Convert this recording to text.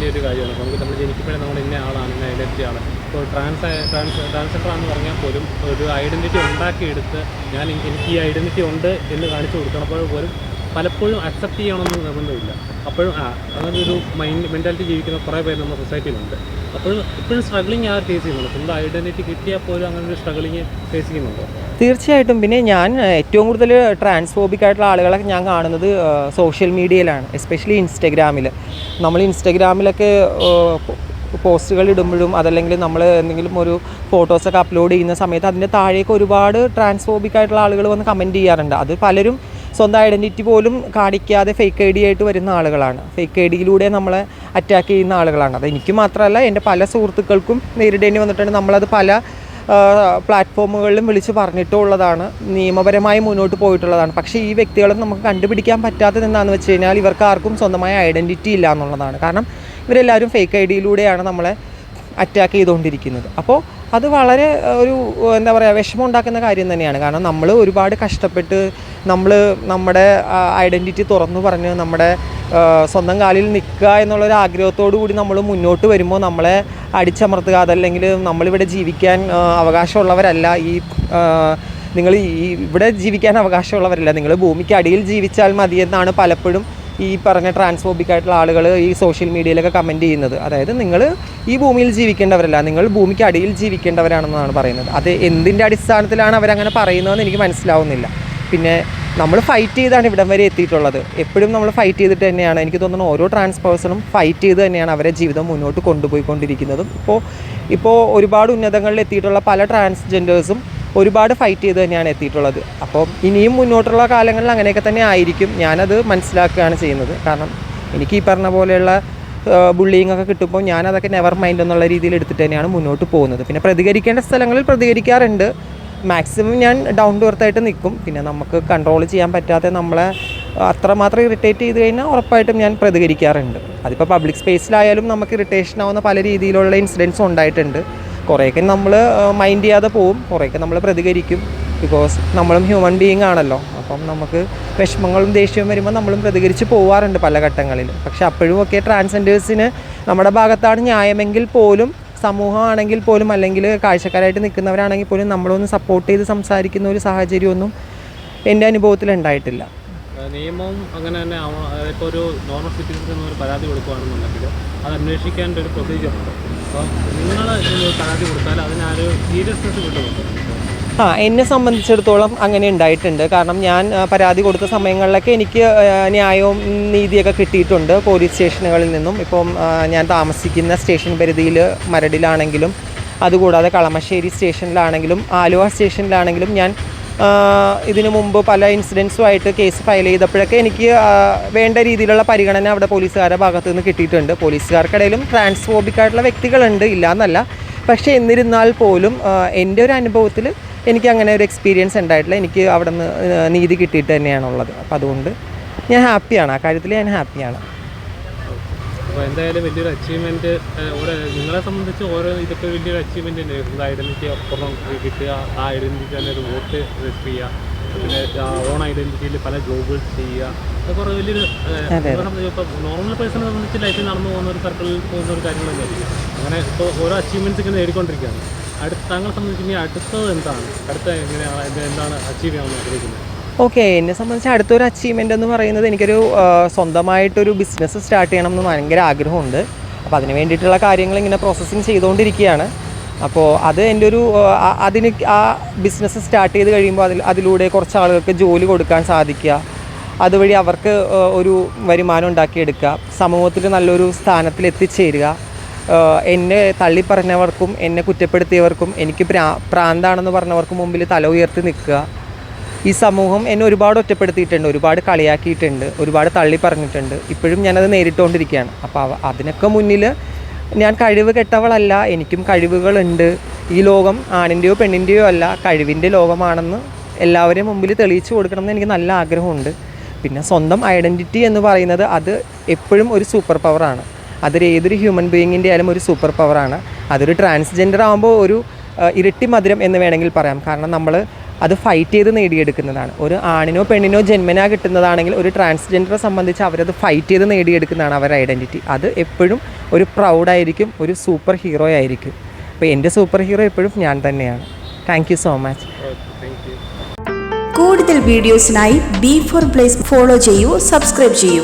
വലിയൊരു കാര്യമാണ്. നമുക്ക് നമ്മൾ ജനിക്കുമ്പോഴേ നമ്മൾ ഇന്ന ആളാണ് ഇന്ന ഐഡന്റിറ്റി ആണ്. ഇപ്പോൾ ട്രാൻസ് ട്രാൻസ് ട്രാൻസ്ജെൻഡർ ആണെന്ന് പറഞ്ഞാൽ പോലും ഒരു ഐഡന്റിറ്റി ഉണ്ടാക്കിയെടുത്ത് ഞാൻ എനിക്ക് ഈ ഐഡന്റിറ്റി ഉണ്ട് എന്ന് കാണിച്ചു കൊടുക്കണപ്പോൾ പോലും പലപ്പോഴും അക്സെപ്റ്റ് ചെയ്യണമെന്ന് നിർബന്ധമില്ല. അപ്പോഴും ആ ഒരു മൈൻഡ് മെന്റാലിറ്റി ജീവിക്കുന്ന കുറേ പേര് നമ്മുടെ സൊസൈറ്റിയിലുണ്ട് ഫേസ് ഐഡന്റിറ്റി തീർച്ചയായിട്ടും. പിന്നെ ഞാൻ ഏറ്റവും കൂടുതൽ ട്രാൻസ്ഫോബിക് ആയിട്ടുള്ള ആളുകളെ ഞാൻ കാണുന്നത് സോഷ്യൽ മീഡിയയിലാണ് എസ്പെഷ്യലി ഇൻസ്റ്റഗ്രാമിൽ നമ്മൾ ഇൻസ്റ്റഗ്രാമിലൊക്കെ പോസ്റ്റുകൾ ഇടുമ്പോഴും അതല്ലെങ്കിൽ നമ്മൾ എന്തെങ്കിലും ഒരു ഫോട്ടോസൊക്കെ അപ്ലോഡ് ചെയ്യുന്ന സമയത്ത് അതിന്റെ താഴേക്ക് ഒരുപാട് ട്രാൻസ്ഫോബിക് ആയിട്ടുള്ള ആളുകൾ വന്ന് കമന്റ് ചെയ്യാറുണ്ട്. അത് പലരും സ്വന്തം ഐഡന്റിറ്റി പോലും കാണിക്കാതെ ഫേക്ക് ഐ ഡി ആയിട്ട് വരുന്ന ആളുകളാണ്. ഫേക്ക് ഐ ഡിയിലൂടെ നമ്മളെ അറ്റാക്ക് ചെയ്യുന്ന ആളുകളാണ്. അത് എനിക്ക് മാത്രമല്ല എന്റെ പല സുഹൃത്തുക്കൾക്കും നേരിടേണ്ടി വന്നിട്ടുണ്ട്. നമ്മളത് പല പ്ലാറ്റ്ഫോമുകളിലും വിളിച്ച് പറഞ്ഞിട്ടുള്ളതാണ്. നിയമപരമായി മുന്നോട്ട് പോയിട്ടുള്ളതാണ്. പക്ഷേ ഈ വ്യക്തികളും നമുക്ക് കണ്ടുപിടിക്കാൻ പറ്റാത്തത് എന്താണെന്ന് വെച്ച് കഴിഞ്ഞാൽ ഇവർക്ക് ആർക്കും സ്വന്തമായ ഐഡന്റിറ്റി ഇല്ല എന്നുള്ളതാണ്. കാരണം ഇവരെല്ലാവരും ഫേക്ക് ഐ ഡിയിലൂടെയാണ് നമ്മളെ അറ്റാക്ക് ചെയ്തുകൊണ്ടിരിക്കുന്നത്. അപ്പോൾ അത് വളരെ ഒരു എന്താ പറയുക വിഷമം ഉണ്ടാക്കുന്ന കാര്യം തന്നെയാണ്. കാരണം നമ്മൾ ഒരുപാട് കഷ്ടപ്പെട്ട് നമ്മൾ നമ്മുടെ ഐഡന്റിറ്റി തുറന്നു പറഞ്ഞ് നമ്മുടെ സ്വന്തം കാലിൽ നിൽക്കുക എന്നുള്ളൊരു ആഗ്രഹത്തോടു കൂടി നമ്മൾ മുന്നോട്ട് വരുമ്പോൾ നമ്മളെ അടിച്ചമർത്തുക അതല്ലെങ്കിൽ നമ്മളിവിടെ ജീവിക്കാൻ അവകാശമുള്ളവരല്ല. ഈ നിങ്ങൾ ഈ ഇവിടെ ജീവിക്കാൻ അവകാശമുള്ളവരല്ല. നിങ്ങൾ ഭൂമിക്ക് അടിയിൽ ജീവിച്ചാൽ മതിയെന്നാണ് പലപ്പോഴും ഈ പറഞ്ഞ ട്രാൻസ്ഫോബിക് ആയിട്ടുള്ള ആളുകൾ ഈ സോഷ്യൽ മീഡിയയിലൊക്കെ കമന്റ് ചെയ്യുന്നത്. അതായത് നിങ്ങൾ ഈ ഭൂമിയിൽ ജീവിക്കേണ്ടവരല്ല നിങ്ങൾ ഭൂമിക്ക് അടിയിൽ ജീവിക്കേണ്ടവരാണെന്നാണ് പറയുന്നത്. അത് എന്തിന്റെ അടിസ്ഥാനത്തിലാണ് അവരങ്ങനെ പറയുന്നതെന്ന് എനിക്ക് മനസ്സിലാവുന്നില്ല. പിന്നെ നമ്മൾ ഫൈറ്റ് ചെയ്താണ് ഇവിടം വരെ എത്തിയിട്ടുള്ളത്. എപ്പോഴും നമ്മൾ ഫൈറ്റ് ചെയ്തിട്ട് തന്നെയാണ്. എനിക്ക് തോന്നുന്നത് ഓരോ ട്രാൻസ് പേഴ്സണും ഫൈറ്റ് ചെയ്ത് തന്നെയാണ് അവരെ ജീവിതം മുന്നോട്ട് കൊണ്ടുപോയിക്കൊണ്ടിരിക്കുന്നതും. ഇപ്പോൾ ഇപ്പോൾ ഒരുപാട് ഉന്നതങ്ങളിൽ എത്തിയിട്ടുള്ള പല ട്രാൻസ്ജെൻഡേഴ്സും ഒരുപാട് ഫൈറ്റ് ചെയ്ത് തന്നെയാണ് എത്തിയിട്ടുള്ളത്. അപ്പോൾ ഇനിയും മുന്നോട്ടുള്ള കാലങ്ങളിൽ അങ്ങനെയൊക്കെ തന്നെ ആയിരിക്കും. ഞാനത് മനസ്സിലാക്കുകയാണ് ചെയ്യുന്നത്. കാരണം എനിക്ക് ഈ പറഞ്ഞ പോലെയുള്ള ബുള്ളിങ് ഒക്കെ കിട്ടുമ്പോൾ ഞാനതൊക്കെ നെവർ മൈൻഡ് എന്നുള്ള രീതിയിൽ എടുത്തിട്ട് തന്നെയാണ് മുന്നോട്ട് പോകുന്നത്. പിന്നെ പ്രതികരിക്കേണ്ട സ്ഥലങ്ങളിൽ പ്രതികരിക്കാറുണ്ട്. മാക്സിമം ഞാൻ ഡൗൺ ടു എർത്തായിട്ട് നിൽക്കും. പിന്നെ നമുക്ക് കൺട്രോൾ ചെയ്യാൻ പറ്റാത്ത നമ്മളെ അത്രമാത്രം ഇറിറ്റേറ്റ് ചെയ്ത് കഴിഞ്ഞാൽ ഉറപ്പായിട്ടും ഞാൻ പ്രതികരിക്കാറുണ്ട്. അതിപ്പോൾ പബ്ലിക് സ്പേസിലായാലും നമുക്ക് ഇറിറ്റേഷൻ ആവുന്ന പല രീതിയിലുള്ള ഇൻസിഡൻസും ഉണ്ടായിട്ടുണ്ട്. കുറേയൊക്കെ നമ്മൾ മൈൻഡ് ചെയ്യാതെ പോവും. കുറേയൊക്കെ നമ്മൾ പ്രതികരിക്കും. ബിക്കോസ് നമ്മളും ഹ്യൂമൻ ബീയിങ് ആണല്ലോ. അപ്പം നമുക്ക് വിഷമങ്ങളും ദേഷ്യവും വരുമ്പോൾ നമ്മളും പ്രതികരിച്ച് പോവാറുണ്ട് പല ഘട്ടങ്ങളിലും. പക്ഷെ അപ്പോഴും ഒക്കെ ട്രാൻസ്ജെൻഡേഴ്സിന് നമ്മുടെ ഭാഗത്താണ് ന്യായമെങ്കിൽ പോലും സമൂഹമാണെങ്കിൽ പോലും അല്ലെങ്കിൽ കാഴ്ചക്കാരായിട്ട് നിൽക്കുന്നവരാണെങ്കിൽ പോലും നമ്മളൊന്ന് സപ്പോർട്ട് ചെയ്ത് സംസാരിക്കുന്ന ഒരു സാഹചര്യമൊന്നും എന്റെ അനുഭവത്തിൽ ഉണ്ടായിട്ടില്ല. ആ, നിയമവും അങ്ങനെ തന്നെ ഇപ്പോൾ ഒരു നോർമൽ സിറ്റിസൺ ഒരു പരാതി കൊടുക്കുകയാണെന്നുണ്ടെങ്കിൽ അത് അന്വേഷിക്കേണ്ട ഒരു പ്രൊസീജിയർ ഉണ്ട്. അപ്പോൾ നിങ്ങൾ പരാതി കൊടുത്താൽ അതിനൊരു സീരിയസ്നെസ് കിട്ടുന്നുണ്ട് ആ എന്നെ സംബന്ധിച്ചിടത്തോളം അങ്ങനെ ഉണ്ടായിട്ടുണ്ട്. കാരണം ഞാൻ പരാതി കൊടുത്ത സമയങ്ങളിലൊക്കെ എനിക്ക് ന്യായവും നീതിയൊക്കെ കിട്ടിയിട്ടുണ്ട് പോലീസ് സ്റ്റേഷനുകളിൽ നിന്നും. ഇപ്പം ഞാൻ താമസിക്കുന്ന സ്റ്റേഷൻ പരിധിയിൽ മരടിലാണെങ്കിലും അതുകൂടാതെ കളമശ്ശേരി സ്റ്റേഷനിലാണെങ്കിലും ആലുവ സ്റ്റേഷനിലാണെങ്കിലും ഞാൻ ഇതിനു മുമ്പ് പല ഇൻസിഡൻസുമായിട്ട് കേസ് ഫയൽ ചെയ്തപ്പോഴൊക്കെ എനിക്ക് വേണ്ട രീതിയിലുള്ള പരിഗണന അവിടെ പോലീസുകാരുടെ ഭാഗത്തു നിന്ന് കിട്ടിയിട്ടുണ്ട്. പോലീസുകാർക്കിടയിലും ട്രാൻസ്ഫോബിക് ആയിട്ടുള്ള വ്യക്തികളുണ്ട് ഇല്ല എന്നല്ല. പക്ഷേ എന്നിരുന്നാൽ പോലും എന്റെ ഒരു അനുഭവത്തിൽ എനിക്ക് അങ്ങനെ ഒരു എക്സ്പീരിയൻസ് ഉണ്ടായിട്ടില്ല. എനിക്ക് അവിടെ നിന്ന് നീതി കിട്ടിയിട്ട് തന്നെയാണുള്ളത്. അപ്പോൾ അതുകൊണ്ട് ഞാൻ ഹാപ്പിയാണ് ആ കാര്യത്തിൽ ഞാൻ ഹാപ്പിയാണ് അപ്പോൾ എന്തായാലും വലിയൊരു അച്ചീവ്മെന്റ് ഓരോ നിങ്ങളെ സംബന്ധിച്ച് ഓരോ ഇതൊക്കെ വലിയൊരു അച്ചീവ്മെന്റ് തന്നെ. സ്വന്തം ഐഡന്റിറ്റി അപ്പുറം കിട്ടുക ആ ഐഡന്റിറ്റി തന്നെ ഒരു വോട്ട് രജിസ്റ്റർ ചെയ്യുക. പിന്നെ ഓൺ ഐഡന്റിറ്റിയിൽ പല ജോബുകൾ ചെയ്യുക. അതൊക്കെ കുറേ വലിയൊരു ഇപ്പോൾ നോർമൽ പേഴ്സണെ സംബന്ധിച്ച് ലൈഫിൽ നടന്നു പോകുന്ന ഒരു സർക്കിളിൽ പോകുന്ന ഒരു കാര്യങ്ങൾ തന്നെയായിരിക്കും അങ്ങനെ ഇപ്പോൾ ഓരോ അച്ചീവ്മെന്റ്സ് ഇങ്ങനെ നേടിക്കൊണ്ടിരിക്കുകയാണ്. അടുത്ത താങ്കളെ സംബന്ധിച്ച് ഇനി അടുത്തത് എന്താണ്? അടുത്ത എങ്ങനെയാണ് എന്ത് എന്താണ് അച്ചീവ് ചെയ്യാൻ ആഗ്രഹിക്കുന്നത്? ഓക്കെ എന്നെ സംബന്ധിച്ച് അടുത്തൊരു അച്ചീവ്മെന്റ് എന്ന് പറയുന്നത് എനിക്കൊരു സ്വന്തമായിട്ടൊരു ബിസിനസ് സ്റ്റാർട്ട് ചെയ്യണം എന്ന് ഭയങ്കര ആഗ്രഹമുണ്ട്. അപ്പോൾ അതിന് വേണ്ടിയിട്ടുള്ള കാര്യങ്ങൾ ഇങ്ങനെ പ്രോസസ്സിങ് ചെയ്തുകൊണ്ടിരിക്കുകയാണ്. അപ്പോൾ അത് എന്റെ ഒരു അതിന് ആ ബിസിനസ് സ്റ്റാർട്ട് ചെയ്ത് കഴിയുമ്പോൾ അതിൽ അതിലൂടെ കുറച്ച് ആളുകൾക്ക് ജോലി കൊടുക്കാൻ സാധിക്കുക. അതുവഴി അവർക്ക് ഒരു വരുമാനം ഉണ്ടാക്കിയെടുക്കുക. സമൂഹത്തിൽ നല്ലൊരു സ്ഥാനത്തിൽ എത്തിച്ചേരുക. എന്നെ തള്ളിപ്പറഞ്ഞവർക്കും എന്നെ കുറ്റപ്പെടുത്തിയവർക്കും എനിക്ക് പ്രാ പ്രാന്താണെന്ന് പറഞ്ഞവർക്കും മുമ്പിൽ തല ഉയർത്തി നിൽക്കുക. ഈ സമൂഹം എന്നെ ഒരുപാട് ഒറ്റപ്പെടുത്തിയിട്ടുണ്ട് ഒരുപാട് കളിയാക്കിയിട്ടുണ്ട് ഒരുപാട് തള്ളി പറഞ്ഞിട്ടുണ്ട് ഇപ്പോഴും ഞാനത് നേരിട്ടുകൊണ്ടിരിക്കുകയാണ് അപ്പോൾ അതിനൊക്കെ മുന്നിൽ ഞാൻ കഴിവ് കെട്ടവളല്ല എനിക്കും കഴിവുകളുണ്ട്. ഈ ലോകം ആണിന്റെയോ പെണ്ണിന്റെയോ അല്ല കഴിവിന്റെ ലോകമാണെന്ന് എല്ലാവരെയും മുമ്പിൽ തെളിയിച്ചു കൊടുക്കണം എന്ന് എനിക്ക് നല്ല ആഗ്രഹമുണ്ട്. പിന്നെ സ്വന്തം ഐഡന്റിറ്റി എന്ന് പറയുന്നത് അത് എപ്പോഴും ഒരു സൂപ്പർ പവറാണ്. അതൊരു ഏതൊരു ഹ്യൂമൻ ബീയിങ്ങിന്റെ ആയാലും ഒരു സൂപ്പർ പവറാണ്. അതൊരു ട്രാൻസ്ജെൻഡർ ആകുമ്പോൾ ഒരു ഇരട്ടി മധുരം എന്ന് വേണമെങ്കിൽ പറയാം. കാരണം നമ്മൾ അത് ഫൈറ്റ് ചെയ്ത് നേടിയെടുക്കുന്നതാണ്. ഒരു ആണിനോ പെണ്ണിനോ ജന്മനാ കിട്ടുന്നതാണെങ്കിൽ ഒരു ട്രാൻസ്ജെൻഡറെ സംബന്ധിച്ച് അവരത് ഫൈറ്റ് ചെയ്ത് നേടിയെടുക്കുന്നതാണ് അവരുടെ ഐഡന്റിറ്റി അത് എപ്പോഴും ഒരു പ്രൗഡായിരിക്കും ഒരു സൂപ്പർ ഹീറോ ആയിരിക്കും. അപ്പോൾ എന്റെ സൂപ്പർ ഹീറോ എപ്പോഴും ഞാൻ തന്നെയാണ്. താങ്ക് യു സോ മച്ച് കൂടുതൽ വീഡിയോസിനായി ബി ഫോർ പ്ലേസ് ഫോളോ ചെയ്യൂ സബ്സ്ക്രൈബ് ചെയ്യൂ.